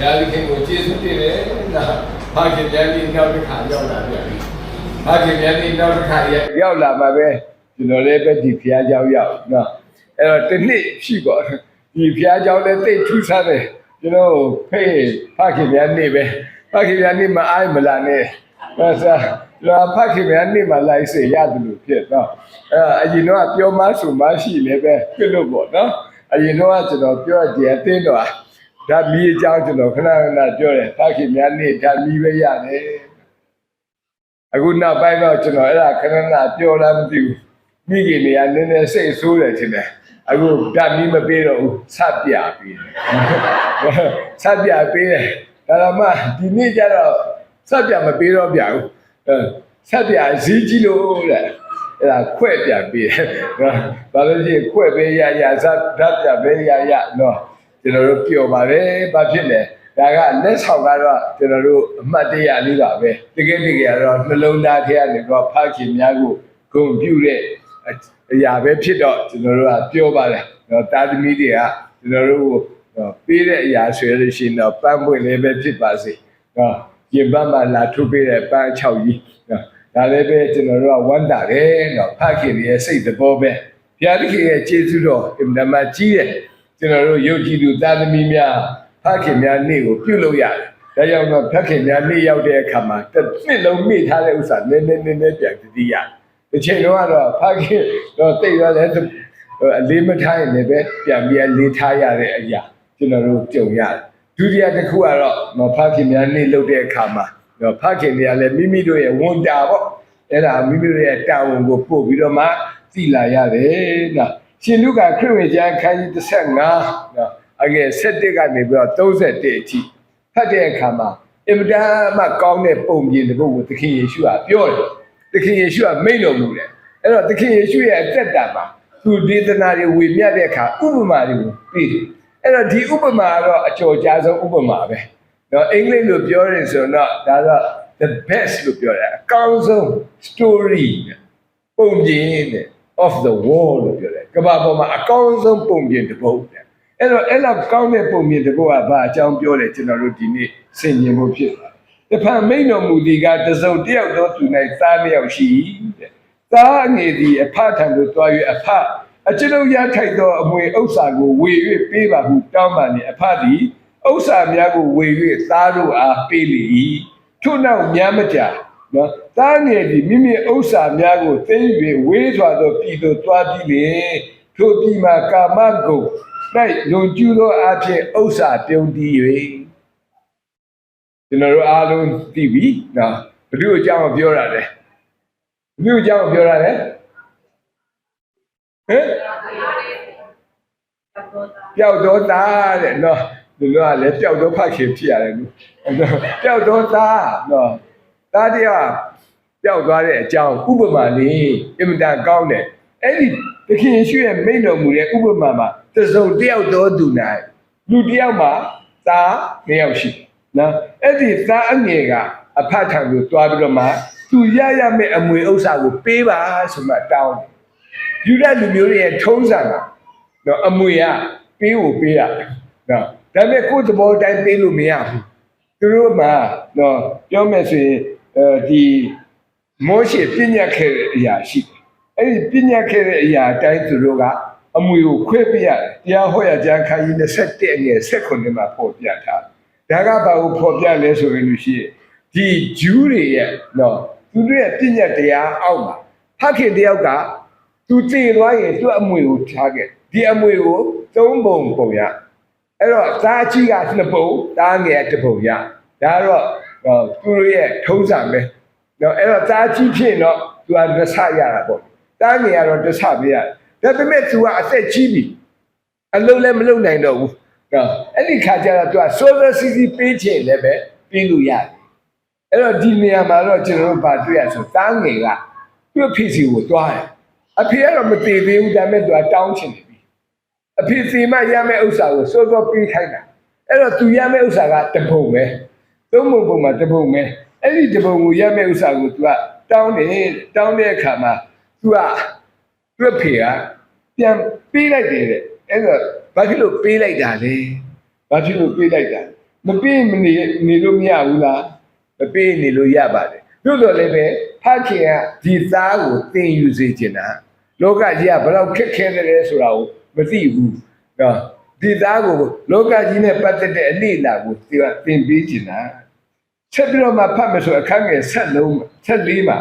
ရာသခင်ကိုကျေးဇူးတင်တယ်နော်ဘာခင်ပြန်ပြီးနောက်တစ်ခါရောက်လာပြန်ပြီဘာခင်ပြန်ပြီးနောက်တစ်ခါရောက်လာမှာပဲကျွန်တော်လည်းပဲဒီဖျားเจ้าရောက်နော်အဲ့တော့တစ်နှစ်ရှိပေါ့ဒီဖျားเจ้าလည်းတိတ်ထူးဆန်းတယ်ကျွန်တော်ဖေးဘာခင်ပြန်နေပဲဘာခင်ပြန်နေမအားမလာနဲ့အဲ့ဒါလာဖခင်များနေမှာလိုက်စေရတယ်လို့ဖြစ်တော့အဲအရင်တော့ပြောမဆိုမရှိလည်းပဲဖြစ်လို့ပေါ့နော်အရင်တော့ကျွန်တော်ပြောကြတယ်အတင်းတော့ ဓာတ်မီးအကြောင်းကျွန်တော်ခဏခဏပြောတယ်ဖခင်များနေဓာတ်မီးပဲရတယ်အခုနောက်ပိုင်းတော့ကျွန်တော်အဲ့ဒါခဏခဏပြောလားမသိဘူးမိခင်တွေကနည်းနည်းစိတ်ဆိုးတယ်ထင်တယ်အခုဓာတ်မီးမပေးတော့ဘူးဆက်ပြပေးတယ်ဆက်ပြပေးတယ်ဒါတော့မှဒီနေ့ကျတော့ဆက်ပြမပေးတော့ပြဘူးအဲဆက်ပြဈေးကြီးလို့တဲ့အဲ့ဒါခွဲ့ပြပေးတယ်နော်ဘာလို့ရှိရင်ခွဲ့ပေးရရဇတ်ဓာတ်ပြပေးရရနော် ကျွန်တော်တို့ပျော်ပါတယ်ဘာဖြစ်လဲဒါကလက်ဆောင်ကတော့ကျွန်တော်တို့အမှတ်တရလေးပါပဲတကယ်တကယ်တော့နှလုံးသားထဲကနေတော့ဖခင်များကိုဂုဏ်ပြုတဲ့အရာပဲဖြစ်တော့ကျွန်တော်တို့ကပြောပါတယ်နော်တာသမီတွေကကျွန်တော်တို့ကိုပေးတဲ့အရာဆွဲလို့ရှိရင်တော့ပန်းပွင့်လေးပဲဖြစ်ပါစေနော်ရင်ပတ်မှလာထုတ်ပေးတဲ့ပန်း6ကြီးနော်ဒါလည်းပဲကျွန်တော်တို့ကဝမ်းသာတယ်နော်ဖခင်ရဲ့စိတ်သဘောပဲဘုရားသခင်ရဲ့ကျေးဇူးတော်အင်မတန်မှကြီးတယ် ကျွန်တော်တို့ယုတ်ကြည်သူတာသမီများဖခင်များနေ့ကိုပြုလုပ်ရတယ်ဒါကြောင့်တော့ဖခင်များနေ့ရောက်တဲ့အခါမှာတစ်နှစ်လုံးမိထားတဲ့ဥစ္စာနည်းနည်းနည်းနည်းပြန်တည်ရတယ်ဒီချိန်တော့ကတော့ဖခင်တော့တိတ်ရတယ်အလေးမထားရင်လည်းပဲပြန်ပြီးအလေးထားရတဲ့အရာကျွန်တော်တို့ကြုံရတယ်ဒုတိယတစ်ခုကတော့မဖခင်များနေ့လုပ်တဲ့အခါမှာတော့ဖခင်တွေကလည်းမိမိတို့ရဲ့ဝန်တာပေါ့အဲ့ဒါမိမိတို့ရဲ့တာဝန်ကိုပို့ပြီးတော့မှသိလာရတယ်နော် ရှင်လူကခရစ်ဝင်ကျမ်းခန်းကြီး35နော်အကယ်7ကနေပြီးတော့31အထိဖတ်တဲ့အခါမှာအင်မတန်မှကောင်းတဲ့ပုံပြင်တစ်ပုဒ်ကိုသခင်ယေရှုကပြောတယ်သခင်ယေရှုကမိန့်တော်မူတယ်အဲ့တော့သခင်ယေရှုရဲ့အသက်တာမှာသူဒေသနာတွေဝေမျှတဲ့အခါဥပမာတွေကိုပြီးတယ်အဲ့တော့ဒီဥပမာကတော့အကျော်ကြားဆုံးဥပမာပဲနော်အင်္ဂလိပ်လိုပြောရင်ဆိုတော့ဒါတော့ the best လို့ပြောတယ်အကောင်းဆုံး story ပုံပြင်တဲ့ of the world လို့ပြောတယ်ကမ္ဘာပေါ်မှာအကောင်းဆုံးပုံပြင်တစ်ပုဒ်တဲ့အဲ့တော့အဲ့လောက်ကောင်းတဲ့ပုံပြင်တစ်ပုဒ်ကဘာအကြောင်းပြောလဲကျွန်တော်တို့ဒီနေ့ဆင်ခြင်ဖို့ဖြစ်ပါတယ်တဖန်မိန်တော်မူသည်ကတစုံတစ်ယောက်သောသူ၌သားတစ်ယောက်ရှိတဲ့သားငယ်သည်အဖထံသို့တွား၍အဖအကျွန်ုပ်ရထိုက်သောအမွေဥစ္စာကိုဝေ၍ပေးပါဟုတောင်းပန်၏အဖသည်ဥစ္စာများကိုဝေ၍သားတို့အားပေးလေ၏ထို့နောက်များမကြာ နော်သားငယ်သည်မိမိဥစ္စာများကိုသိမ်း၍ဝေးစွာသောပြည်သို့တွားပြီးလေထိုပြည်မှာကာမဂုဏ်၌လွန်ကျူးသောအဖြစ်ဥစ္စာပြုံးတည်၍ကျွန်တော်တို့အားလုံးသိပြီနော်ဘုရားအကြောင်းပြောတာလေဘုရားအကြောင်းပြောတာလေဟမ်ပျောက်တော့သားတဲ့နော်ဒီလိုကလည်းပျောက်တော့ဖခင်ဖြစ်ရတယ်လို့ပျောက်တော့သားနော် သားတရားပျောက်သွားတဲ့အကြောင်းဥပမာလေးအင်မတန်ကောင်းတယ်အဲ့ဒီသခင်ယေရှုရဲ့မိန့်တော်မူတဲ့ဥပမာမှာတစုံတယောက်တော်သူနိုင်လူတယောက်မှာသားနှစ်ယောက်ရှိနော်အဲ့ဒီသားအငယ်ကအဖထံကိုတွားပြီးတော့မှသူရရမယ့်အမွေဥစ္စာကိုပေးပါဆိုမှတောင်းတယ်ယူဒလူမျိုးတွေရဲ့ထုံးစံကနော်အမွေကပေးဖို့ပေးရတယ်နော်ဒါပေမဲ့ကိုယ်သဘောတိုင်းပေးလို့မရဘူးသူတို့မှာနော်ပြောမယ်ဆိုရင် အဲဒီမောရှေပြညတ်ခဲ့တဲ့အရာရှိတယ်အဲ့ဒီပြညတ်ခဲ့တဲ့အရာအတိုင်းသူတို့ကအမွေကိုခွဲပေးရတယ်တရားဟောရကြံခန်းကြီး27အငယ်16မှာပေါ်ပြထားဒါကဘာကိုပေါ်ပြလဲဆိုရင်လို့ရှိရင်ဒီဂျူးတွေရဲ့နော်သူတို့ရဲ့ပြညတ်တရားအောက်မှာဖခင်တယောက်ကသူတည်သွားရင်သူ့အမွေကိုထားခဲ့ဒီအမွေကိုသုံးပုံပုံရအဲ့တော့သားကြီးကနှစ်ပုံသားငယ်ကတစ်ပုံရဒါတော့ သူတို့ရဲ့ထုံးစံပဲနော်အဲ့တော့သားကြီးဖြစ်တော့သူကတစ်ဆရတာပေါ့တားငယ်ကတော့တစ်ဆပေးရတယ်ဒါပေမဲ့သူကအသက်ကြီးပြီအလုံးလည်းမလုံးနိုင်တော့ဘူးနော်အဲ့ဒီခါကျတော့သူကစိုးစိုးစီစီပေးချင်လည်းပဲပေးလို့ရတယ်အဲ့တော့ဒီနေရာမှာတော့ကျွန်တော်တို့ဗာတွေ့ရဆိုတားငယ်ကသူ့ဖြစ်စီကိုတွားတယ်အဖေကတော့မတည်သေးဘူးဒါပေမဲ့သူကတောင်းချင်တယ်ပြီအဖေစီမရမယ့်ဥစ္စာကိုစိုးစိုးပေးခိုင်းတာအဲ့တော့သူရမယ့်ဥစ္စာကတပုံပဲ သုံးပုံပုံမှာတပုံပဲအဲ့ဒီတပုံကိုရမယ့်ဥစ္စာကိုသူကတောင်းတယ်တောင်းတဲ့အခါမှာသူကသူ့ဖေကပြန်ပေးလိုက်တယ်တဲ့အဲ့တော့ဘာဖြစ်လို့ပေးလိုက်တာလဲဘာဖြစ်လို့ပေးလိုက်တာမပေးမနေနေလို့မရဘူးလားမပေးနေလို့ရပါတယ်တို့တော့လည်းပဲဖခင်ကဒီသားကိုသင်ယူစေချင်တာလောကကြီးကဘယ်တော့ခက်ခဲတယ်လဲဆိုတာကိုမသိဘူးနော် ဒီသားကိုလောကကြီးနဲ့ပတ်သက်တဲ့အလေးအလာကိုသူကသင်ပေးချင်တာဆက်ပြီးတော့မှဖတ်မယ်ဆိုအခန်းငယ်ဆက်လုံးဆက်လေးမှာ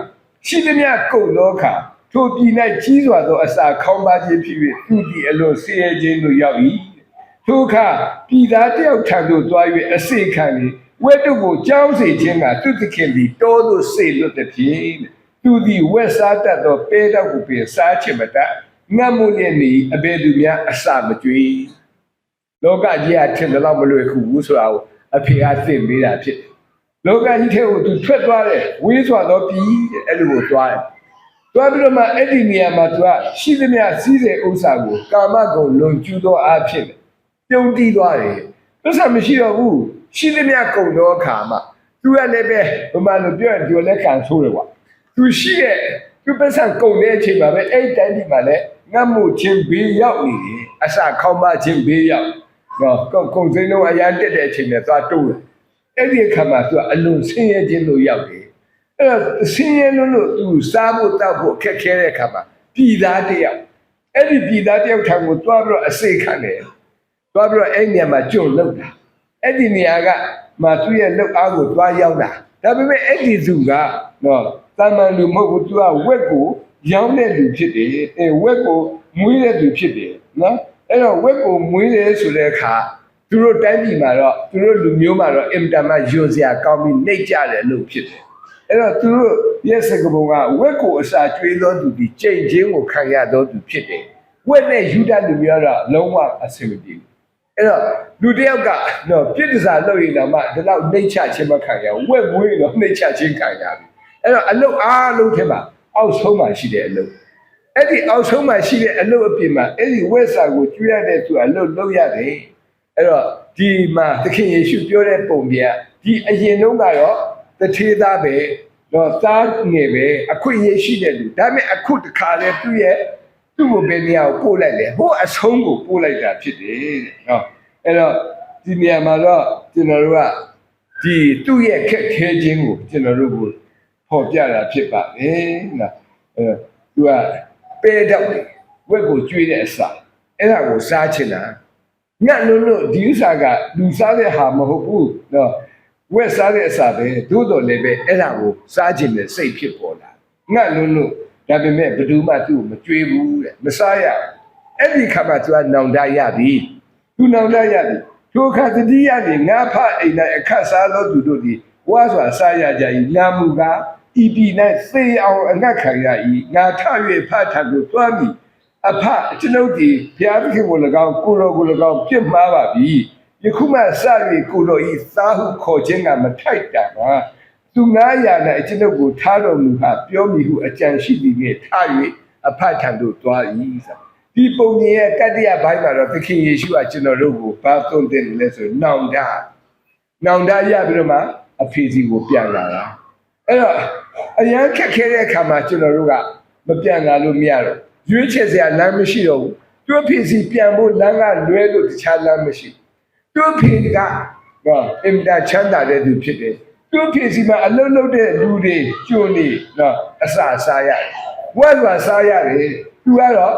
ရှိသမျှကုတ်လောကထိုပြည်၌ကြီးစွာသောအစာခေါင်းပါခြင်းဖြစ်၍သူဒီအလွန်ဆင်းရဲခြင်းတို့ရောက်၏ထိုအခါပြည်သားတယောက်ထံသို့သွား၍အစေခံလေဝဲတုကိုကြောင်းစေခြင်းကသူသခင်သည်တောသို့စေလွတ်သည်ဖြင့်သူသည်ဝက်စားတတ်သောပဲတော့ကိုပင်စားချင်မတတ်ငတ်မှုနှင့်နေအဘယ်သူများအစာမကြွေး လောကကြီးကထင်တယ်လို့မလွယ်ခုဘူးဆိုတာကိုအဖေကသိပေးတာဖြစ်တယ်။လောကကြီးထဲကိုသူထွက်သွားတယ်ဝေးစွာသောပြည်တဲ့အဲ့လိုကိုသွားတယ်။သွားပြီးတော့မှအဲ့ဒီနေရာမှာသူကရှိသမျှစည်းစိမ်ဥစ္စာကိုကာမဂုဏ်လွန်ကျူးသောအားဖြင့်ပြုံးတီးသွားတယ်။သစ္စာမရှိတော့ဘူးရှိသမျှကုံသောအခါမှာသူကလည်းပဲဘုမလိုပြောရင်ဒီလိုလက်ခံဆိုးတယ်ကွာ။သူရှိရဲ့သူပတ်စံကုံတဲ့အချိန်မှာပဲအဲ့ဒီတိုင်းဒီမှာလည်းငတ်မှုချင်းဘေးရောက်နေတယ်။အစာခေါင်းမချင်းဘေးရောက် နော်ကုတ်ကုတ်စိမ်းလုံးအရန်တက်တဲ့အချိန်နဲ့သွားတိုးတယ်အဲ့ဒီအခါမှာသူကအလွန်ဆင်းရဲခြင်းလို့ရောက်တယ်အဲ့တော့ဆင်းရဲလို့လို့သူစားဖို့တောက်ဖို့ခက်ခဲတဲ့အခါမှာပြည်သားတယောက်အဲ့ဒီပြည်သားတယောက်ထံကိုသွားပြီးတော့အစိတ်ခံတယ်သွားပြီးတော့အဲ့နေရာမှာကျွတ်လောက်တာအဲ့ဒီနေရာကမှသူ့ရဲ့လောက်အားကိုသွားရောက်တာဒါပေမဲ့အဲ့ဒီသူကနော်တာမန်လူမဟုတ်ဘူးသူကဝက်ကိုရောင်းတဲ့လူဖြစ်တယ်အဲဝက်ကိုမွေးတဲ့လူဖြစ်တယ်နော် အဲ့တော့ဝက်ကိုမွေးတယ်ဆိုတဲ့အခါသူတို့တိုင်းပြည်မှာတော့သူတို့လူမျိုးမှာတော့အင်တာမယွန်စရာကောင်းပြီးနှိပ်ကြတယ်လို့ဖြစ်တယ်။အဲ့တော့သူတို့ရဲ့စကပုံကဝက်ကိုအစာကျွေးသောသူဒီကြိမ်ချင်းကိုခံရသောသူဖြစ်တယ်။ဝက်နဲ့ယူဒလူမျိုးတော့လုံးဝအဆင်မပြေဘူး။အဲ့တော့လူတစ်ယောက်ကနော်ပြစ်ဒစာလုပ်ရင်တော့မှဒီလောက်နှိပ်ချခြင်းမခံရဘူး။ဝက်မွေးရင်တော့နှိပ်ချခြင်းခံရပြီ။အဲ့တော့အလုတ်အားလုံးထဲမှာအောက်ဆုံးမှာရှိတဲ့အလုတ် အဲ့ဒီအောက်ဆုံးမှာရှိတဲ့အလုပ်အပြင်မှာအဲ့ဒီဝက်စာကိုကျွေးရတဲ့သူအလုပ်လုပ်ရတယ်အဲ့တော့ဒီမှာသခင်ယေရှုပြောတဲ့ပုံပြဒီအရင်တုန်းကတော့တထေးသားပဲတော့သားငယ်ပဲအခွင့်အရေးရှိတဲ့လူဒါပေမဲ့အခုတခါလဲသူ့ရဲ့သူ့ကိုဘယ်နေရာကိုပို့လိုက်လဲဟိုအဆုံးကိုပို့လိုက်တာဖြစ်တယ်တဲ့နော်အဲ့တော့ဒီနေရာမှာတော့ကျွန်တော်တို့ကဒီသူ့ရဲ့ခက်ခဲခြင်းကိုကျွန်တော်တို့ကိုဖော်ပြတာဖြစ်ပါတယ်နော်အဲ့တော့သူက ပဲတော့တယ်ဝက်ကိုကျွေးတဲ့အစာအဲ့ဒါကိုစားချင်တာညက်လို့လို့ဒီဥစ္စာကလူစားတဲ့ဟာမဟုတ်ဘူးနော်ဝက်စားတဲ့အစာပဲသို့တော်လည်းပဲအဲ့ဒါကိုစားချင်တဲ့စိတ်ဖြစ်ပေါ်လာညက်လို့လို့ဒါပေမဲ့ဘယ်သူမှသူ့ကိုမကျွေးဘူးတဲ့မစားရဘူးအဲ့ဒီခါမှသူကနောင်တရပြီသူနောင်တရပြီထိုခါတတိယနေငါဖအိမ်၌အခက်စားလို့သူတို့ဒီဝါစွာစားရကြ၏နာမူကား ဤပြည်၌သေအောင်အငတ်ခံရ၏ငါထ၍ဖထကိုတွားမိအဖကျွန်ုပ်ဒီဘုရားသခင်ကို၎င်းကိုတော်ကို၎င်းပြစ်မှားပါပြီယခုမှစ၍ကိုတော်ဤသားဟုခေါ်ခြင်းကမထိုက်တာပါသူငါရာ၌ကျွန်ုပ်ကိုထားတော်မူဟာပြောမိဟုအကြံရှိသည်နှင့်ထ၍အဖထံသို့တွား၏ဆိုဒီပုံမြင်ရဲ့တတိယဘိုင်းမှာတော့သခင်ယေရှုကကျွန်တော်တို့ကိုဘာသွန်သင်တယ်လဲဆိုနောင်တနောင်တရပြီးတော့မှအဖေစီကိုပြန်လာတာအဲ့တော့ အရန်ခက်ခဲတဲ့အခါမှာကျွန်တော်တို့ကမပြန်လာလို့မရတော့ရွေးချယ်စရာလမ်းမရှိတော့ဘူးသူအဖေစီပြန်ဖို့လမ်းကလွဲလို့တခြားလမ်းမရှိသူအဖေကတော့အင်တာချမ်းသာတဲ့သူဖြစ်တယ်သူအဖေစီမှာအလုံးလုံးတဲ့လူတွေကျိုးနေတော့အစာစားရတယ်ဝက်လွာစားရတယ်သူကတော့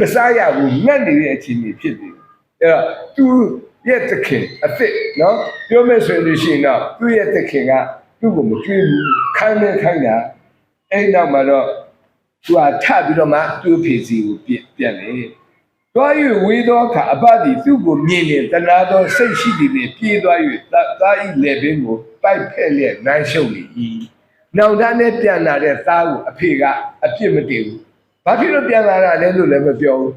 မစားရဘူးငတ်နေတဲ့အချိန်ကြီးဖြစ်တယ်အဲ့တော့သူရဲ့တခင်အစ်စ်နော်ပြောမယ်ဆိုလို့ရှိရင်တော့သူ့ရဲ့တခင်က သူ့ကိုမကြွေးဘူးခိုင်းနေခိုင်းတာအဲ့နောက်မှာတော့သူကထပြီးတော့မှသူ့ဖေစီကိုပြပြန်လေသွား၍ဝေးသောအခါအဘသည်သူ့ကိုမြင်နေတနာသောစိတ်ရှိသည်နှင့်ပြေးသွား၍သားဤလေပင်ကိုပိုက်ဖက်လျက်နိုင်ရှုပ်လေ၏နောင်တနဲ့ပြန်လာတဲ့သားကိုအဖေကအပြစ်မတည်ဘူးဘာဖြစ်လို့ပြန်လာတာလဲလို့လည်းမပြောဘူး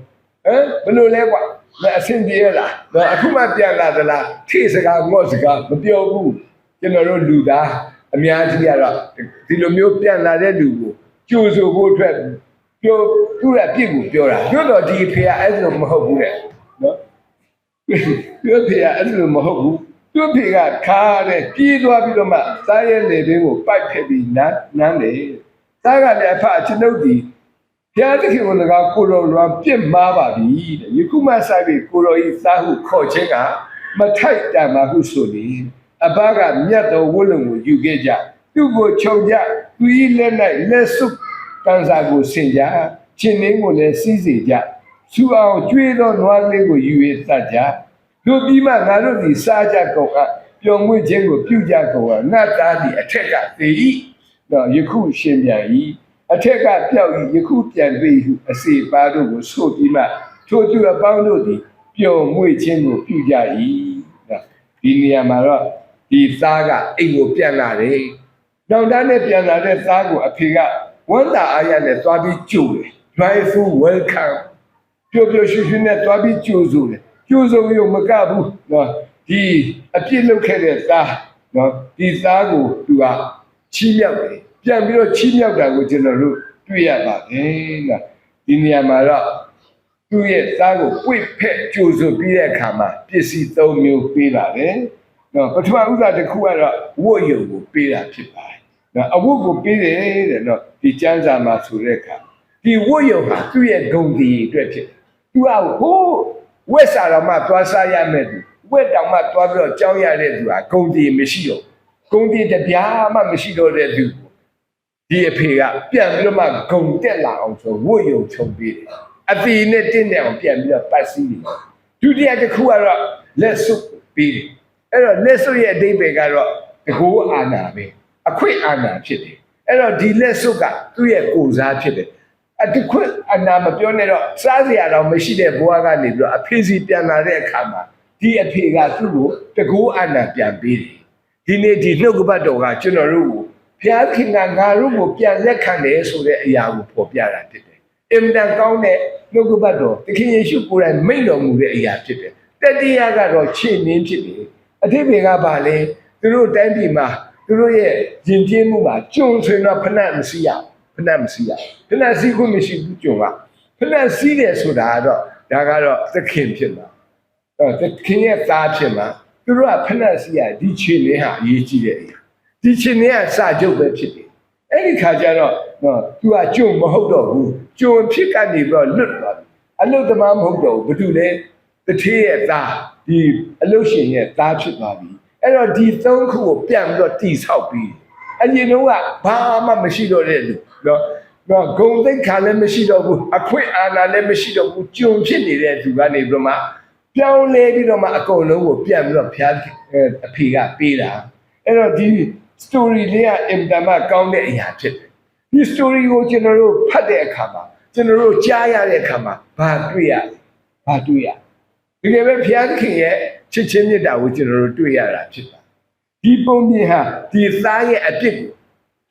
ဟမ်ဘယ်လိုလဲကွာမအဆင်ပြေရလားတော့အခုမှပြန်လာသလားထိစကားငေါ့စကားမပြောဘူးကျွန်တော်တို့လူသား အများကြီးကတော့ဒီလိုမျိုးပြန်လာတဲ့လူကိုကြိုဆိုဖို့အတွက်ပြောသူ့ရဲ့ပြစ်ကိုပြောတာတို့တော့ဒီဖေကအဲ့လိုမဟုတ်ဘူးတဲ့နော်သူ့ဖေကအဲ့လိုမဟုတ်ဘူးသူ့ဖေကခါတဲ့ပြေးသွားပြီးတော့မှသားရဲ့လေပင်ကိုပိုက်ဖက်ပြီးနန်းနန်းတယ်သားကလည်းအဖအကျွန်ုပ်ဒီဘုရားသခင်ကို၎င်းကိုတော်လွန်ပြစ်မှားပါပြီတဲ့ယခုမှစပြီးကိုတော်ဤသားဟုခေါ်ခြင်းကမထိုက်တန်ပါဟုဆိုသည် အဘကမြတ်သောဝတ်လုံကိုယူခဲ့ကြသူ့ကိုခြုံကြသူ၏လက်၌လက်စုပ်တန်စာကိုဆင်ကြချင်းနှင်းကိုလည်းစီးစေကြစူအောင်ကျွေးသောနွားလေးကိုယူ၍သတ်ကြတို့ပြီးမှငါတို့သည်စားကြကုန်အပ်ပျော်မွေ့ခြင်းကိုပြုကြကုန်အပ်ငါသားသည်အထက်ကသေ၏တော့ယခုရှင်ပြန်၏အထက်ကပြောက်၏ယခုပြန်တွေ့ဟုအစေပါတို့ကိုဆိုပြီးမှထိုသူအပေါင်းတို့သည်ပျော်မွေ့ခြင်းကိုပြုကြ၏နော်ဒီနေရာမှာတော့ ဒီသားကအိမ်ကိုပြန်လာတယ်နောင်တန်းနဲ့ပြန်လာတဲ့သားကိုအဖေကဝမ်းသာအားရနဲ့သွားပြီးကြိုတယ် joyful welcome ပျော်ပျော်ရွှင်ရွှင်နဲ့သွားပြီးကြိုဆိုတယ်ကြိုဆိုရုံမကဘူးနော်ဒီအပြစ်လုပ်ခဲ့တဲ့သားနော်ဒီသားကိုသူကချီးမြှောက်တယ်ပြန်ပြီးတော့ချီးမြှောက်တာကိုကျွန်တော်တို့တွေ့ရပါတယ်နော်ဒီနေရာမှာတော့သူ့ရဲ့သားကိုပွေဖက်ကြိုဆိုပြီးတဲ့အခါမှာပစ္စည်း၃မျိုးပေးပါတယ် နော်ပထမဥစ္စာတစ်ခုကတော့ဝတ်ရုံကိုပေးတာဖြစ်ပါတယ်နော်အဝတ်ကိုပေးတယ်တဲ့နော်ဒီကျမ်းစာမှာဆိုတဲ့အခါဒီဝတ်ရုံဟာသူ့ရဲ့ဂုဏ်တည်အတွက်ဖြစ်တယ်သူကဟိုးဝက်စာတော်မှသွားစားရမယ်သူဝက်တောင်မှသွားပြီးတော့ကြောင်းရတဲ့သူဟာဂုံတီမရှိတော့ဂုံတီတစ်ပြားမှမရှိတော့တဲ့သူဒီအဖေကပြန်ပြီးတော့မှဂုံတက်လာအောင်ဆိုဝတ်ယုံချုပ်ပေးတယ်အတီနဲ့တင်းတဲ့အောင်ပြန်ပြီးတော့ပတ်စည်းတယ်ဒုတိယတစ်ခုကတော့လက်စွပ်ပေးတယ် အဲ့တော့လက်စွပ်ရဲ့အဓိပ္ပာယ်ကတော့တကူအာနာပဲအခွင့်အာဏာဖြစ်တယ်အဲ့တော့ဒီလက်စွပ်ကသူ့ရဲ့ကိုယ်စားဖြစ်တယ်အတခွတ်အနာမပြောနဲ့တော့စားစရာတော့မရှိတဲ့ဘဝကနေပြီးတော့အဖေစီပြန်လာတဲ့အခါမှာဒီအဖေကသူ့ကိုတကူအနာပြန်ပေးတယ်ဒီနေ့ဒီနှုတ်ကပတ်တော်ကကျွန်တော်တို့ကိုဘုရားခင်ကငါတို့ကိုပြန်လက်ခံတယ်ဆိုတဲ့အရာကိုဖော်ပြတာဖြစ်တယ်အင်တန်ကောင်းတဲ့နှုတ်ကပတ်တော်သခင်ယေရှုကိုယ်တိုင်မိန့်တော်မူတဲ့အရာဖြစ်တယ်တတိယကတော့ခြေနင်းဖြစ်တယ် အထိပ္ပယ်ကပါလေသူတို့တိုင်းပြည်မှာသူတို့ရဲ့ယဉ်ကျေးမှုမှာကျုံဆွေတော့ဖဏတ်မရှိရဘူးဖဏတ်မစီရဖဏတ်စီခွင့်မရှိဘူးကြုံကဖဏတ်စီးတယ်ဆိုတာကတော့ဒါကတော့သခင်ဖြစ်မှာအဲသခင်ရဲ့သားဖြစ်မှာသူတို့ကဖဏတ်စီရဒီခြေလင်းဟာအရေးကြီးတဲ့အရာဒီခြေလင်းကစာချုပ်ပဲဖြစ်တယ်အဲ့ဒီခါကျတော့နော်သူကကြုံမဟုတ်တော့ဘူးကြုံဖြစ်ကနေပြီးတော့လွတ်သွားပြီအလုတ်သမားမဟုတ်တော့ဘူးဘာလို့လဲတထေးရဲ့သား ဒီအလုတ်ရှင်ရဲ့သားဖြစ်သွားပြီအဲ့တော့ဒီသုံးခုကိုပြန်ပြီးတော့တိဆောက်ပြီးအရင်တော့ကဘာမှမရှိတော့တဲ့လူနော်နော်ဂုံသိက္ခာလည်းမရှိတော့ဘူးအခွင့်အာဏာလည်းမရှိတော့ဘူးကြုံဖြစ်နေတဲ့သူကနေပြီးတော့မှပြောင်းလဲပြီးတော့မှအကုန်လုံးကိုပြန်ပြီးတော့ဖျားအဖေကပေးတာအဲ့တော့ဒီ story လေးကအင်တာမကောင်းတဲ့အရာဖြစ်တယ်ဒီ story ကိုကျွန်တော်တို့ဖတ်တဲ့အခါမှာကျွန်တော်တို့ကြားရတဲ့အခါမှာဘာတွေ့ရလဲဘာတွေ့ရ ဒီလိုပဲဖျားခင်ရဲ့ချစ်ချင်းမြတ်တာကိုကျွန်တော်တို့တွေ့ရတာဖြစ်ပါဒီပုံပြင်ဟာဒီသားရဲ့အပြစ်ကို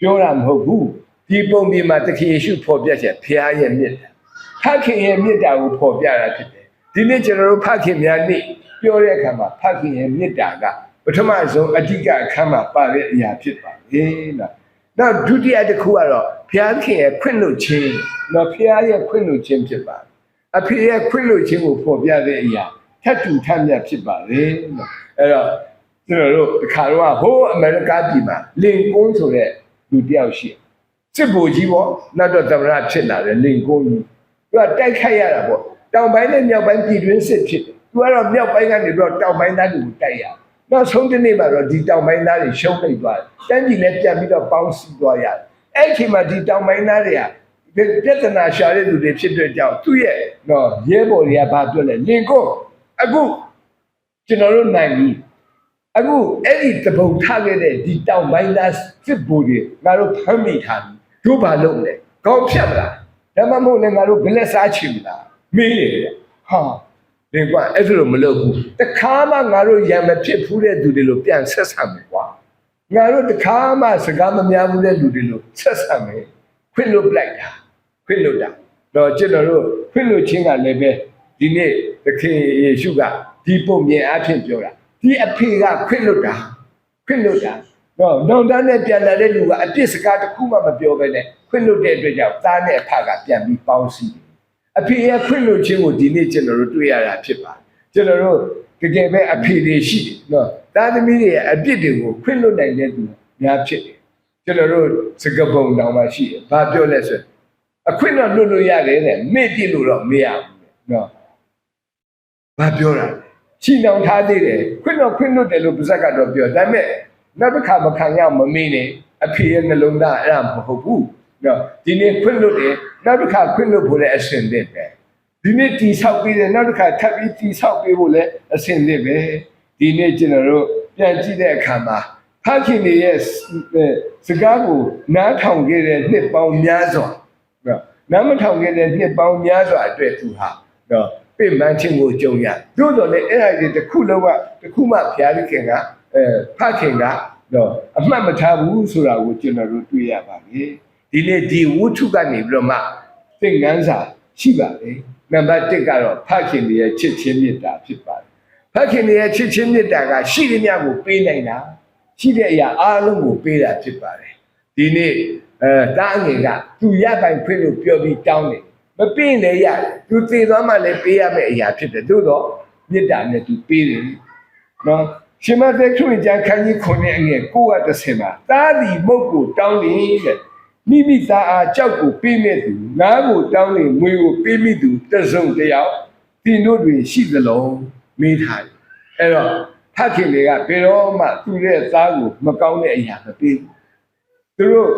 ပြောတာမဟုတ်ဘူးဒီပုံပြင်မှာသခင်ယေရှုဖော်ပြချက်ဖခင်ရဲ့မြတ်တာဖခင်ရဲ့မြတ်တာကိုဖော်ပြတာဖြစ်တယ်ဒီနေ့ကျွန်တော်တို့ဖခင်များနေ့ပြောတဲ့အခါမှာဖခင်ရဲ့မြတ်တာကပထမဆုံးအဓိကအခန်းမှာပါတဲ့အရာဖြစ်ပါလေနော်နောက်ဒုတိယတစ်ခုကတော့ဖခင်ရဲ့ခွင့်လွှတ်ခြင်းနော်ဖခင်ရဲ့ခွင့်လွှတ်ခြင်းဖြစ်ပါတယ် အဖေရဲ့ခွင့်လွှတ်ခြင်းကိုဖော်ပြတဲ့အရာထပ်တူထပ်မြတ်ဖြစ်ပါလေနော်အဲ့တော့ကျွန်တော်တို့ဒီခါတော့ဟိုးအမေရိကပြည်မှာလင်ကွန်းဆိုတဲ့လူတစ်ယောက်ရှိစစ်ဗိုလ်ကြီးပေါ့နောက်တော့သမရဖြစ်လာတယ်လင်ကွန်းကြီးသူကတိုက်ခိုက်ရတာပေါ့တောင်ပိုင်းနဲ့မြောက်ပိုင်းပြည်တွင်းစစ်ဖြစ်တယ်သူကတော့မြောက်ပိုင်းကနေပြီးတော့တောင်ပိုင်းသားတွေကိုတိုက်ရနောက်ဆုံးတစ်နေ့မှာတော့ဒီတောင်ပိုင်းသားတွေရှုံးလိုက်သွားတယ်တန်းကြီးလည်းပြန်ပြီးတော့ပေါင်းစည်းသွားရတယ်အဲ့ဒီအချိန်မှာဒီတောင်ပိုင်းသားတွေက ပြဿနာရှာတဲ့လူတွေဖြစ်တဲ့ကြောင့်သူ့ရဲ့နော်ရဲဘော်တွေကဘာပြောလဲလင်ကွန်းအခုကျွန်တော်တို့နိုင်ပြီအခုအဲ့ဒီတပုံထားခဲ့တဲ့ဒီတောင်ပိုင်းသားစစ်ဘူတွေငါတို့ဖမ်းမိထားပြီတို့ဘာလုပ်လဲကောင်းဖြတ်မလားဒါမှမဟုတ်လည်းငါတို့ဂလက်စားချင်မလားမင်းလေဟာဒီကွာအဲ့ဒါလိုမလုပ်ဘူးတခါမှငါတို့ရံမဖြစ်ဘူးတဲ့သူတွေလိုပြန်ဆက်ဆံမယ်ကွာငါတို့တခါမှစကားမများဘူးတဲ့လူတွေလိုဆက်ဆံမယ်ခွင့်လို့ပလိုက်တာ ခွင့်လို့တာတော့ကျွန်တော်တို့ခွင့်လို့ချင်းကလည်းပဲဒီနေ့သခင်ယေရှုကဒီပုံမြင်အဖြစ်ပြောတာဒီအဖေကခွင့်လွတ်တာခွင့်လွတ်တာတော့နောင်တန်းနဲ့ပြန်လာတဲ့လူကအပြစ်စကားတစ်ခုမှမပြောဘဲနဲ့ခွင့်လွတ်တဲ့အတွက်ကြောင့်သားနဲ့အဖကပြန်ပြီးပေါင်းစည်းတယ်အဖေရဲ့ခွင့်လွတ်ခြင်းကိုဒီနေ့ကျွန်တော်တို့တွေ့ရတာဖြစ်ပါတယ်ကျွန်တော်တို့တကယ်ပဲအဖေတွေရှိတယ်နော်သားသမီးတွေရဲ့အပြစ်တွေကိုခွင့်လွတ်နိုင်တဲ့သူများဖြစ်တယ်ကျွန်တော်တို့စကပုံတောင်မှရှိတယ်ဘာပြောလဲဆိုရင် အခွင့်တော့လွတ်လို့ရတယ်တဲ့မေ့ပြစ်လို့တော့မရဘူးတဲ့နော်ဘာပြောတာလဲချီနှောင်ထားသေးတယ်ခွင့်တော့ခွင့်လွတ်တယ်လို့ပါဇက်ကတော့ပြောဒါပေမဲ့နောက်တစ်ခါမခံရမမေးနဲ့အဖေရဲ့နှလုံးသားအဲ့ဒါမဟုတ်ဘူးနော်ဒီနေ့ခွင့်လွတ်တယ်နောက်တစ်ခါခွင့်လွတ်ဖို့လည်းအဆင်သင့်ပဲဒီနေ့တီဆောက်ပြီးတယ်နောက်တစ်ခါထပ်ပြီးတီဆောက်ပြီးဖို့လည်းအဆင်သင့်ပဲဒီနေ့ကျွန်တော်တို့ပြန်ကြည့်တဲ့အခါမှာဖခင်တွေရဲ့စကားကိုနားထောင်ခဲ့တဲ့နှစ်ပေါင်းများစွာ နော်နားမထောင်ခဲ့တဲ့နှစ်ပေါင်းများစွာအတွက်သူဟာနော်ပြင်ပန်းခြင်းကိုကြုံရသို့တော်လည်းအဲ့ဒါကြီးတစ်ခုလုံးကတစ်ခုမှဘုရားခင်ကအဲဖခင်ကတော့အမှတ်မထားဘူးဆိုတာကိုကျွန်တော်တို့တွေ့ရပါပြီဒီနေ့ဒီဝုထုကနေပြီးတော့မှသင်ခန်းစာရှိပါလေနံပါတ်1ကတော့ဖခင်ရဲ့ချစ်ချင်းမေတ္တာဖြစ်ပါတယ်ဖခင်ရဲ့ချစ်ချင်းမေတ္တာကရှိတဲ့မြတ်ကိုပေးနိုင်တာရှိတဲ့အရာအားလုံးကိုပေးတာဖြစ်ပါတယ်ဒီနေ့ အဲတားငယ်ကသူရပိုင်ခွင့်လို့ပြောပြီးတောင်းတယ်မပေးရင်လည်းရတယ်သူသိသွားမှလည်းပေးရမယ့်အရာဖြစ်တယ်သို့တော့မေတ္တာနဲ့သူပေးတယ်နော်ရှင်မသက်ခရစ်ကျမ်းခန်းကြီးခုနှစ်အငယ်ကိုက30မှာတားသည်မုတ်ကိုတောင်းတယ်တဲ့မိမိသားအားကြောက်ကိုပေးမဲ့သူငါးကိုတောင်းရင်ငွေကိုပေးမိသူတစုံတယောက်တင်တို့တွင်ရှိသလုံးမေးထားတယ်အဲ့တော့ဖခင်တွေကဘယ်တော့မှသူ့ရဲ့သားကိုမကောင်းတဲ့အရာမပေးဘူးသူတို့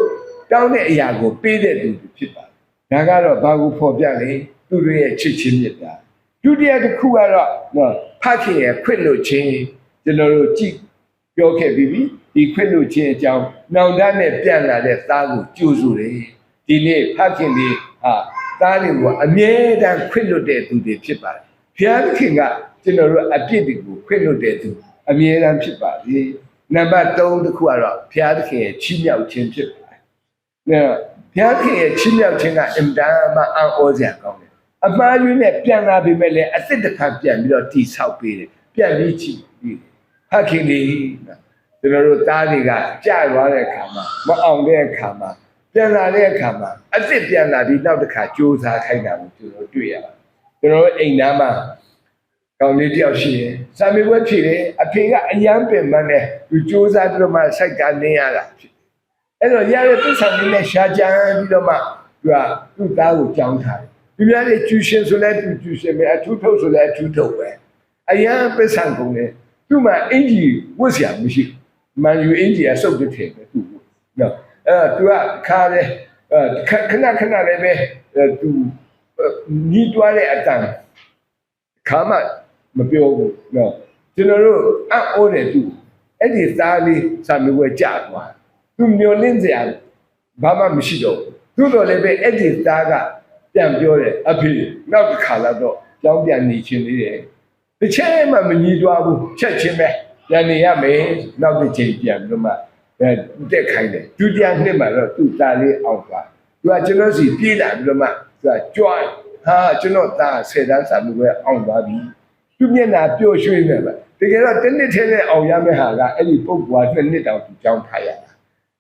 တောင်းတဲ့အရာကိုပေးတဲ့သူဖြစ်ပါတယ်ဒါကတော့ဘာကိုဖော်ပြလဲသူတို့ရဲ့ချစ်ချင်းမြတ်တာဒုတိယတစ်ခုကတော့နော်ဖခင်ရဲ့ခွင့်လွှတ်ခြင်းကျွန်တော်တို့ကြည့်ပြောခဲ့ပြီးပြီဒီခွင့်လွှတ်ခြင်းအကြောင်းနောင်တနဲ့ပြန်လာတဲ့သားကိုကြိုးဆိုတယ်ဒီနေ့ဖခင်တွေဟာသားတွေကိုအမြဲတမ်းခွင့်လွှတ်တဲ့သူတွေဖြစ်ပါတယ်ဘုရားသခင်ကကျွန်တော်တို့အပြစ်တွေကိုခွင့်လွှတ်တဲ့သူအမြဲတမ်းဖြစ်ပါလေနံပါတ်3တစ်ခုကတော့ဘုရားသခင်ရဲ့ချီးမြှောက်ခြင်းဖြစ်ပါတယ်။ဒါ ဘုရားသခင်ရဲ့ချီးမြှောက်ခြင်းကအင်တာမအံ့ဩစရာကောင်းတယ်။အမှားယွင်းနဲ့ပြန်လာပြီမဲ့လည်းအစ်စ်တစ်ခါပြန်ပြီးတော့တိဆောက်ပေးတယ်။ပြန်ပြီးချီးပြီးဖခင်လေးကျွန်တော်တို့သားတွေကကြာသွားတဲ့အခါမှာမအောင်တဲ့အခါမှာပြန်လာတဲ့အခါမှာအစ်စ်ပြန်လာပြီးနောက်တစ်ခါကြိုးစားခိုင်းတာကိုကျွန်တော်တွေ့ရပါတယ်။ကျွန်တော်တို့အိမ်သားမှာကောင်းလေးတယောက်ရှိရင်စာမေးပွဲဖြေတယ်အဖေကအယမ်းပင်မနဲ့သူစူးစမ်းပြီးတော့မှစိုက်ကနေရတာဖြစ်တယ် အဲ့တော့ရတဲ့သစ္စာလေးနဲ့ရှားကြမ်းပြီးတော့မှသူကသူ့သားကိုကြောင်းထားတယ်သူများတွေကျူရှင်ဆိုလဲသူကျူရှင်ပဲအထူးထုတ်ဆိုလဲအထူးထုတ်ပဲအယမ်းပစ္ဆန်ကုန်တယ်သူ့မှာအင်ကြီးဝတ်စရာမရှိဘူးမန်ယူအင်ကြီးကစုပ်တဲ့ထည့်ပဲသူ့နော်အဲ့တော့သူကခါတယ်ခဏခဏခဏလည်းပဲသူညီးတွားတဲ့အတန်ခါမှမပြောဘူးနော်ကျွန်တော်တို့အံ့ဩတယ်သူအဲ့ဒီသားလေးစာမျိုးပဲကြာသွား သူမျောလင့်စရာဘာမှမရှိတော့ဘူးသို့တော်လည်းပဲအဲ့ဒီသားကပြန်ပြောတယ်အဖေနောက်တစ်ခါတော့ကြောင်းပြန်နေချင်းလေးတယ်တစ်ချက်မှမညီတွားဘူးချက်ချင်းပဲပြန်နေရမယ်နောက်တစ်ချိန်ပြန်ပြီးတော့မှအဲတက်ခိုင်းတယ်ဒုတိယနှစ်မှာတော့သူ့သားလေးအောင်သွားသူကကျွန်တော်စီပြေးလာပြီးတော့မှသူကကြွားဟာကျွန်တော်သားဆယ်တန်းစာမျိုးပဲအောင်သွားပြီသူမျက်နှာပျော်ရွှင်နေပါတကယ်တော့တစ်နှစ်ထဲနဲ့အောင်ရမယ့်ဟာကအဲ့ဒီပုဂ္ဂိုလ်ကနှစ်နှစ်တောင်သူကြောင်းထားရတာ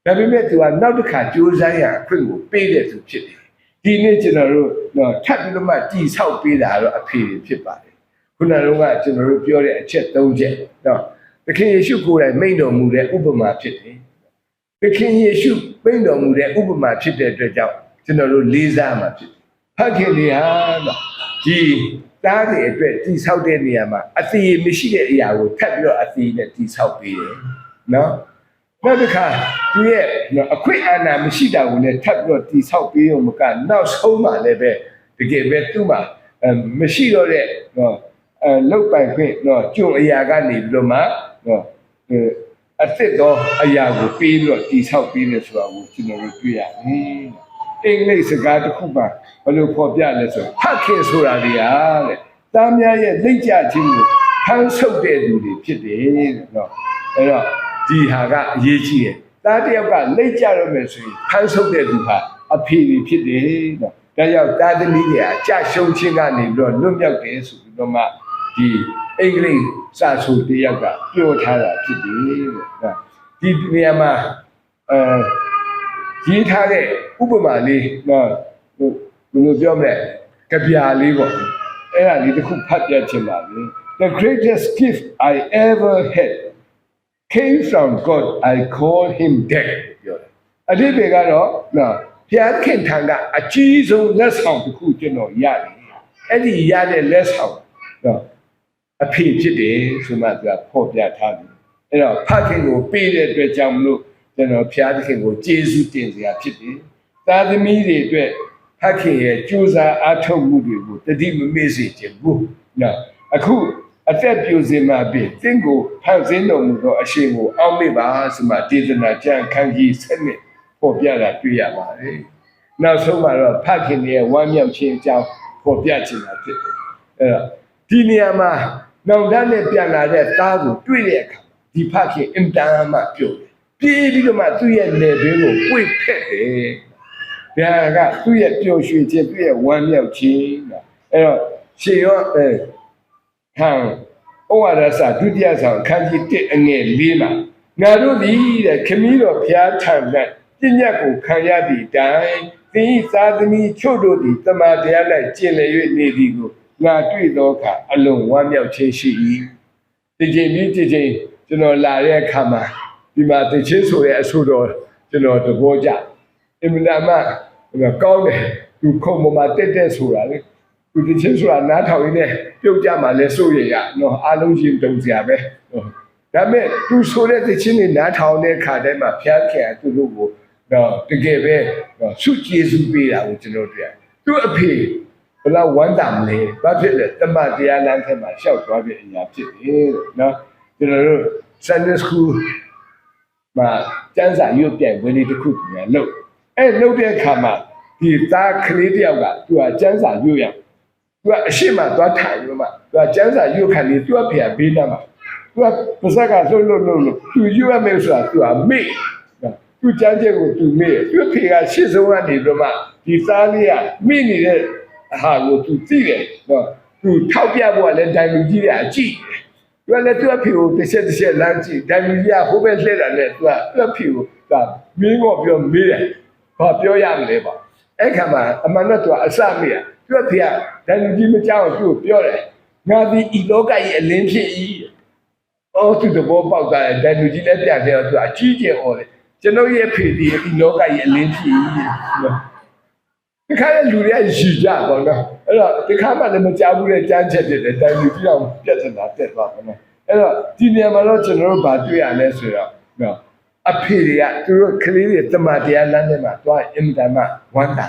ဒါပေမဲ့သူကနောက်တစ်ခါကြိုးစားရအခွင့်ကိုပေးတဲ့သူဖြစ်တယ်ဒီနေ့ကျွန်တော်တို့တော့ထပ်ပြီးတော့မှတည်ဆောက်ပေးတာတော့အဖေဖြစ်ပါတယ်ခုနကတော့ကကျွန်တော်တို့ပြောတဲ့အချက်၃ချက်နော်သခင်ယေရှုကိုယ်တိုင်မိန့်တော်မူတဲ့ဥပမာဖြစ်တယ်သခင်ယေရှုမိန့်တော်မူတဲ့ဥပမာဖြစ်တဲ့အတွက်ကြောင့်ကျွန်တော်တို့လေးစားမှာဖြစ်တယ်ဖခင်တွေဟာတော့ဒီသားတွေအတွက်တိဆောက်တဲ့နေရာမှာအသေးမရှိတဲ့အရာကိုထပ်ပြီးတော့အသေးနဲ့တိဆောက်ပေးတယ်နော် နောက်တစ်ခါသူရဲ့အခွင့်အာဏာမရှိတာကိုလည်းထပ်ပြီးတော့တိဆောက်ပေးရုံမကနောက်ဆုံးမှလည်းပဲတကယ်ပဲသူ့မှာမရှိတော့တဲ့နော်အဲလောက်ပိုင်ခွင့်နော်ကျုံအရာကနေပြီးတော့မှနော်အစ်စ်တော့အရာကိုပေးပြီးတော့တိဆောက်ပေးတယ်ဆိုတာကိုကျွန်တော်တို့တွေ့ရတယ်အင်္ဂလိပ်စကားတစ်ခုမှဘယ်လိုဖော်ပြလဲဆိုဖခင်ဆိုတာတွေဟာတဲ့သားများရဲ့လက်ကြခြင်းကိုဖမ်းဆုပ်တဲ့သူတွေဖြစ်တယ်တဲ့နော်အဲ့တော့ ဒီဟာကအရေးကြီးတယ်သားတစ်ယောက်ကလက်ကြရမယ်ဆိုရင်ဖမ်းဆုပ်တဲ့သူဟာအဖေတွေဖြစ်တယ်နော်ဒါကြောင့်သားသမီးတွေအကြရှုံးခြင်းကနေပြီးတော့လွတ်မြောက်တယ်ဆိုပြီးတော့မှဒီအင်္ဂလိပ်စာဆိုတယောက်ကပြောထားတာဖြစ်တယ်တဲ့ဒီနေရာမှာအဲရေးထားတဲ့ဥပမာလေးနော်ဟိုဘယ်လိုပြောမလဲကြပြာလေးပေါ့အဲ့ဒါလေးတစ်ခုဖတ်ပြချင်ပါလေ The greatest gift I ever had came from God I call him dad ပြောတယ်အတိတ်တွေကတော့နော်ဘုရားခင်ထံကအကြီးဆုံးလက်ဆောင်တစ်ခုကျွန်တော်ရတယ်အဲ့ဒီရတဲ့လက်ဆောင်နော်အဖေဖြစ်တယ်ဆိုမှသူကဖော်ပြထားတယ်အဲ့တော့ဖခင်ကိုပေးတဲ့အတွက်ကြောင့်မလို့ကျွန်တော်ဖျားသခင်ကိုကျေးဇူးတင်စရာဖြစ်တယ်သားသမီးတွေအတွက်ဖခင်ရဲ့ကြိုးစားအားထုတ်မှုတွေကိုတတိမမေ့စေချင်ဘူးနော်အခု အသက်ပြိုစင်မှာပြီသင်ကိုဖန်ဆင်းတော်မူသောအရှင်ကိုအောက်မေ့ပါဆိုမှဒေသနာကျမ်းခန်းကြီး7နှစ်ပေါ်ပြတာတွေ့ရပါတယ်နောက်ဆုံးမှာတော့ဖခင်ရဲ့ဝမ်းမြောက်ခြင်းအကြောင်းပေါ်ပြချင်တာဖြစ်တယ်အဲ့တော့ဒီနေရာမှာနောင်တနဲ့ပြန်လာတဲ့သားကိုတွေ့တဲ့အခါဒီဖခင်အင်တန်မှပြုတ်တယ်ပြေးပြီးတော့မှသူ့ရဲ့လေဘင်းကိုပွေဖက်တယ်ဘုရားကသူ့ရဲ့ပျော်ရွှင်ခြင်းသူ့ရဲ့ဝမ်းမြောက်ခြင်းနော်အဲ့တော့ရှင်ရောအဲ ဟံဩဝါဒစာဒုတိယဆောင်အခန်းကြီး1အငယ်4မှာငါတို့သည်တဲ့ခမည်းတော်ဘုရားထံ၌ပြည့်ညတ်ကိုခံရသည့်တိုင်သင်၏သာသမီချို့တို့သည်တမန်တရား၌ကျင့်လည်၍နေသည်ကိုငါတွေ့သောအခါအလွန်ဝမ်းမြောက်ခြင်းရှိ၏ဒီချိန်ဒီဒီချိန်ကျွန်တော်လာတဲ့အခါမှာဒီမှာတချင်းဆိုတဲ့အဆိုတော်ကျွန်တော်သဘောကျတယ်အင်မတန်မှကောင်းတယ်သူခုံပေါ်မှာတက်တက်ဆိုတာလေ သူတချင်းဆိုတာနားထောင်ရင်းနဲ့ပြုတ်ကြမှာလဲစိုးရရနော်အားလုံးရှင်တုံစရာပဲနော်ဒါပေမဲ့သူဆိုတဲ့တချင်းတွေနားထောင်တဲ့ခါတိုင်းမှာဖျားခင်ကသူတို့ကိုတော့တကယ်ပဲနော်ဆုကျေးဇူးပေးတာကိုကျွန်တော်တွေ့သူအဖေဘယ်လောက်ဝမ်းသာမလဲဘာဖြစ်လဲတမန်တရားလမ်းထဲမှာရှောက်သွားတဲ့အရာဖြစ်တယ်နော်ကျွန်တော်တို့ Sunday School မှာကျန်းစာရွတ်ပြိုင်ဝင်ဒီတစ်ခုပြန်လုပ်အဲ့လုပ်တဲ့အခါမှာဒီသားကလေးတယောက်ကသူကကျန်းစာရွတ်ရ သူကအရှိမသွားထိုင်လို့မှသူကကျန်းစာရွတ်ခံနေသူကဖေဘေးနားမှာသူကပါစက်ကလှုပ်လှုပ်လှုပ်လို့သူရွတ်ရမယ်ဆိုတာသူကမေ့သူကျန်းချက်ကိုသူမေ့သူဖေကရှစ်ဆုံးကနေပြီးတော့မှဒီသားလေးကမိနေတဲ့အဟာကိုသူသိတယ်နော်သူထောက်ပြဖို့ကလည်းတိုင်လူကြီးတဲ့အကြည့်သူကလည်းသူ့အဖေကိုတစ်ချက်တစ်ချက်လမ်းကြည့်တိုင်လူကြီးကဟိုဘက်လှည့်တာနဲ့သူကသူ့အဖေကိုဒါမင်းတော့ပြောမေးတယ်ဘာပြောရမလဲပါအဲ့ခါမှာအမှန်တော့သူကအစမေး တာသူ့အဖေကတိုင်လူကြီးမကြောက်သူ့ကိုပြောတယ်ငါဒီဤလောကရဲ့အလင်းဖြစ်၏အော်သူတဘောပေါက်သွားတယ်တိုင်လူကြီးလည်းပြန်တယ်သူကအကြီးကျယ်ဟောတယ်ကျွန်တော်ရဲ့ဖေဒီဤလောကရဲ့အလင်းဖြစ်၏ဒီခါရဲ့လူတွေကယူကြပေါ့နော်အဲ့တော့ဒီခါမှလည်းမကြောက်ဘူးတဲ့ကြမ်းချက်ဖြစ်တယ်တိုင်လူကြီးတော့ပြဿနာတက်သွားပါမယ်အဲ့တော့ဒီနေရာမှာတော့ကျွန်တော်တို့ဗာတွေ့ရလဲဆိုတော့နော်အဖေတွေကသူတို့ကလေးတွေတမန်တရားလမ်းထဲမှာသွားအင်မတန်မှဝမ်းသာ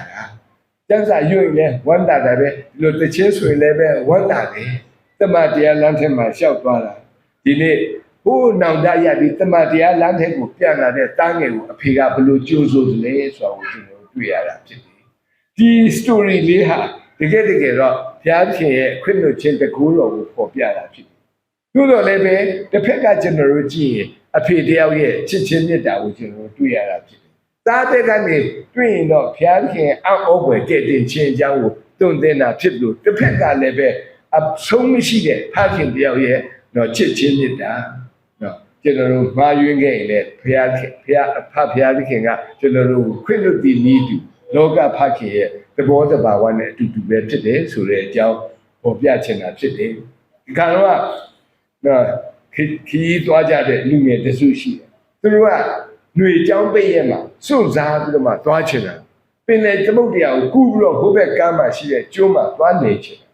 တာကျန်းစာရွရင်လည်းဝမ်းသာတယ်ပဲဒီလိုတချင်းဆိုရင်လည်းပဲဝမ်းသာတယ်တမန်တရားလမ်းထဲမှာရှောက်သွားတာဒီနေ့ဟိုးနောင်တရပြီးတမန်တရားလမ်းထဲကိုပြန်လာတဲ့တားငယ်ကိုအဖေကဘယ်လိုကြိုးဆိုသလဲဆိုတာကိုကျွန်တော်တွေ့ရတာဖြစ်တယ်ဒီ story လေးဟာတကယ်တကယ်တော့ဘုရားရှင်ရဲ့ခွင့်လွှတ်ခြင်းတကူတော်ကိုပေါ်ပြတာဖြစ်တယ်သို့တော်လည်းပဲတစ်ဖက်ကကျွန်တော်တို့ကြည့်ရင်အဖေတယောက်ရဲ့ချစ်ချင်းမြတ်တာကိုကျွန်တော်တို့တွေ့ရတာဖြစ်တယ်။ သားတဲ့ကနေတွေ့ရင်တော့ဘုရားခင်အောက်ဩွယ်တည်တင်ခြင်းအကြောင်းကိုတွန့်တင်တာဖြစ်လို့တစ်ဖက်ကလည်းပဲအဆုံးမရှိတဲ့ဖခင်တယောက်ရဲ့တော့ချစ်ချင်းမြတ်တာနော်ကျွန်တော်တို့မှာယွင်းခဲ့ရင်လည်းဘုရားခင်ဘုရားအဖဘုရားသခင်ကကျွန်တော်တို့ခွင့်လွှတ်တည်နည်းတူလောကဖခင်ရဲ့သဘောတဘာဝနဲ့အတူတူပဲဖြစ်တယ်ဆိုတဲ့အကြောင်းပေါ်ပြချင်တာဖြစ်တယ်ဒီခါတော့နော်ခီခီးသွားကြတဲ့လူငယ်တစုရှိတယ်သူတို့က ຫນွေចောင်းပိတ်ရဲ့မှာစွန့်စားပြီးတော့မှသွားချင်တာပင်လေသမုတ်တရားကိုကူးပြီးတော့ဘုဘက်ကမ်းမှာရှိတဲ့ကျိုးမှာသွားနေချင်တာ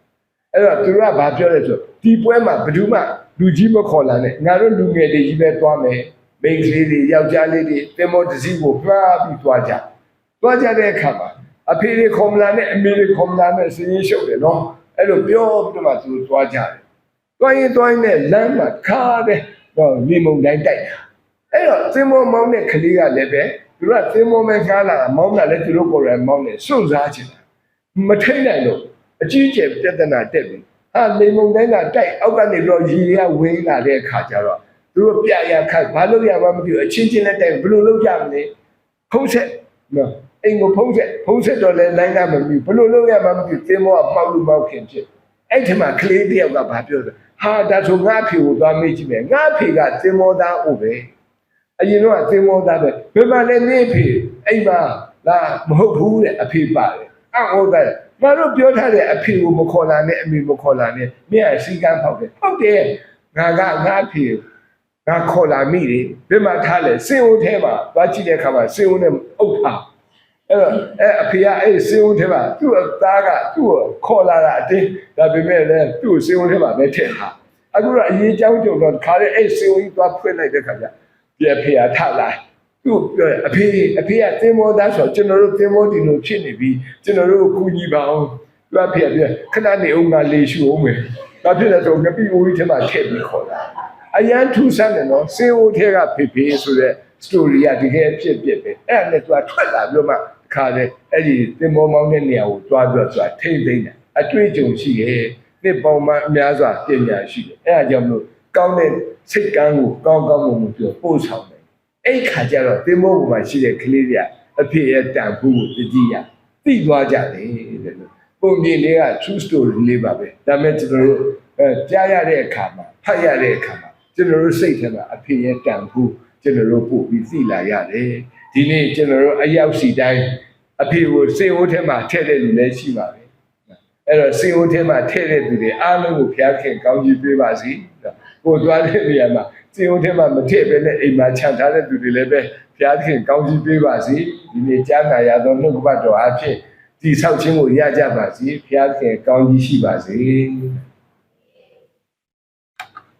အဲ့တော့သူတို့ကဘာပြောလဲဆိုဒီပွဲမှာဘယ်သူမှလူကြီးမခေါ်လာနဲ့ငါတို့လူငယ်တွေကြီးပဲသွားမယ်မိန်းကလေးတွေယောက်ျားလေးတွေတင်မောတစည်းကိုပြားပြီးသွားကြသွားကြတဲ့အခါမှာအဖေတွေခေါ်မလာနဲ့အမေတွေခေါ်မလာနဲ့စရင်ရှုပ်တယ်နော်အဲ့လိုပြောပြီးတော့သူတို့သွားကြတယ်သွားရင်သွားရင်လည်းလမ်းမှာခါတဲ့တော့လေမုန်တိုင်းတိုက်တာ အဲ့တော့သင်္ဘောမောင်းတဲ့ကလေးကလည်းပဲသူကသင်္ဘောမဲ့ကားလာမောင်းတာလည်းသူတို့ကိုယ်တိုင်မောင်းနေစွန့်စားချင်တာမထိတ်နိုင်လို့အကြီးကျယ်ပြဿနာတက်ပြီဟာလေမုန်တိုင်းကတိုက်အောက်ကနေတော့ရေရဝင်းလာတဲ့အခါကျတော့သူတို့ပြရခတ်ဘာလို့ရမှမသိဘူးအချင်းချင်းနဲ့တိုက်ဘယ်လိုလုပ်ကြမလဲဖုံးဆက်နော်အိမ်ကိုဖုံးဆက်ဖုံးဆက်တော့လည်းလိုင်းကမမြူဘယ်လိုလုပ်ရမှမသိဘူးသင်္ဘောကပေါက်လို့ပေါက်ခင်ဖြစ်အဲ့ဒီမှာကလေးတယောက်ကဘာပြောလဲဟာဒါဆိုငါအဖေကိုသွားမေးကြည့်မယ်ငါအဖေကသင်္ဘောသားအိုပဲ အရင်တော့သင်္ဘောသားပဲဘယ်မှာလဲနေအဖေအိမ်မှာလာမဟုတ်ဘူးတဲ့အဖေပါတယ်အဟောတယ်ငါတို့ပြောထားတဲ့အဖေကိုမခေါ်လာနဲ့အမေမခေါ်လာနဲ့မင်းကစီကန်းဖောက်တယ်ဟုတ်တယ်ငါကငါအဖေငါခေါ်လာမိတယ်ဘယ်မှာထားလဲစင်ဦးထဲမှာသွားကြည့်တဲ့အခါမှာစင်ဦးနဲ့အုပ်ထားအဲ့တော့အဲ့အဖေကအဲ့စေုံထဲမှာသူ့အသားကသူ့ကိုခေါ်လာတာအတင်းဒါပေမဲ့လည်းသူ့ကိုစေုံထဲမှာပဲထည့်ထားအခုတော့အရေးကြောင်းကြုံတော့ခါတဲ့အဲ့စေဝင်သွားဖွင့်လိုက်တဲ့ခါကျ ပြက်ဖေရထလာသူ့ပြောအဖေအဖေကသင်္ဘောသားဆိုကျွန်တော်တို့သင်္ဘောဒီလိုဖြစ်နေပြီကျွန်တော်တို့ကူညီပါအောင်သူကဖေပြခဏနေအောင်ငါလေရှူအောင်မယ်ဘာဖြစ်လဲဆိုငပိဝီထဲမှာထည့်ပြီးခေါ်တာအရန်ထူးဆန်းတယ်နော်စေဝထဲကဖေဖေဆိုတဲ့ story ကတကယ်ဖြစ်ဖြစ်ပဲအဲ့ဒါနဲ့သူကထွက်လာပြီးတော့မှခါတဲ့အဲ့ဒီသင်္ဘောမောင်းတဲ့နေရာကိုတွားပြီးတော့သူကထိမ့်သိမ့်တယ်အတွေ့အကြုံရှိရဲ့နှစ်ပေါင်းမှအများစွာပညာရှိတယ်အဲ့ဒါကြောင့်မလို့ ကောင်းတဲ့စိတ်ကန်းကိုကောင်းကောင်းမွန်မွန်ပြောပို့ဆောင်တယ်အဲ့ခါကျတော့သင်္ဘောပေါ်မှာရှိတဲ့ကလေးတွေကအဖေရဲ့တန်ဖိုးကိုတကြည့်ရသိသွားကြတယ်တဲ့လို့ပုံမြင်လေးက true story လေးပါပဲဒါပေမဲ့ကျွန်တော်တို့အဲကြားရတဲ့အခါမှာဖတ်ရတဲ့အခါမှာကျွန်တော်တို့စိတ်ထဲမှာအဖေရဲ့တန်ဖိုးကျွန်တော်တို့ပို့ပြီးသိလာရတယ်ဒီနေ့ကျွန်တော်တို့အရောက်စီတိုင်းအဖေကိုစေအိုးထဲမှာထည့်တဲ့လူလည်းရှိပါပဲအဲ့တော့စေအိုးထဲမှာထည့်တဲ့သူတွေအားလုံးကိုဖျားခင်ကောင်းကြီးပေးပါစေ ကိုသွားတဲ့နေရာမှာစေအိုးထဲမှာမထည့်ပဲနဲ့အိမ်မှာခြံထားတဲ့သူတွေလည်းပဲဖျားခင်ကောင်းကြီးပေးပါစေဒီနေ့ကြားနာရသောနှုတ်ကပတ်တော်အဖြစ်ဒီဆောက်ခြင်းကိုရကြပါစေဖျားခင်ကောင်းကြီးရှိပါစေ